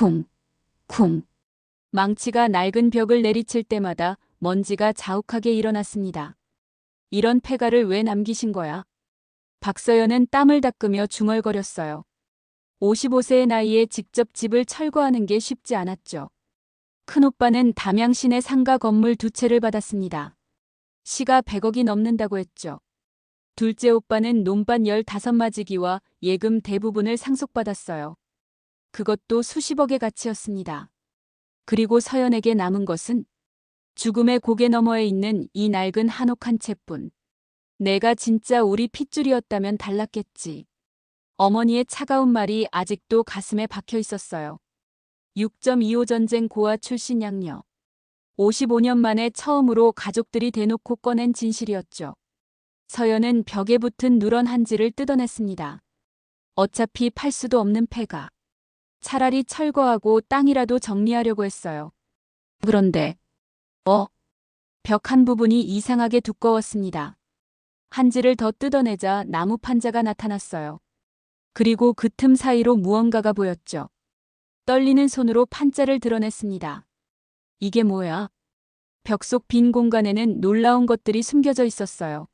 쿵, 쿵. 망치가 낡은 벽을 내리칠 때마다 먼지가 자욱하게 일어났습니다. 이런 폐가를 왜 남기신 거야? 박서연은 땀을 닦으며 중얼거렸어요. 55세의 나이에 직접 집을 철거하는 게 쉽지 않았죠. 큰오빠는 담양시내 상가 건물 두 채를 받았습니다. 시가 100억이 넘는다고 했죠. 둘째 오빠는 논밭 15마지기와 예금 대부분을 상속받았어요. 그것도 수십억의 가치였습니다. 그리고 서연에게 남은 것은 죽음의 고개 너머에 있는 이 낡은 한옥 한 채뿐. 내가 진짜 우리 핏줄이었다면 달랐겠지. 어머니의 차가운 말이 아직도 가슴에 박혀 있었어요. 6.25 전쟁 고아 출신 양녀. 55년 만에 처음으로 가족들이 대놓고 꺼낸 진실이었죠. 서연은 벽에 붙은 누런 한지를 뜯어냈습니다. 어차피 팔 수도 없는 폐가. 차라리 철거하고 땅이라도 정리하려고 했어요. 그런데, 어? 벽 한 부분이 이상하게 두꺼웠습니다. 한지를 더 뜯어내자 나무 판자가 나타났어요. 그리고 그 틈 사이로 무언가가 보였죠. 떨리는 손으로 판자를 드러냈습니다. 이게 뭐야? 벽 속 빈 공간에는 놀라운 것들이 숨겨져 있었어요.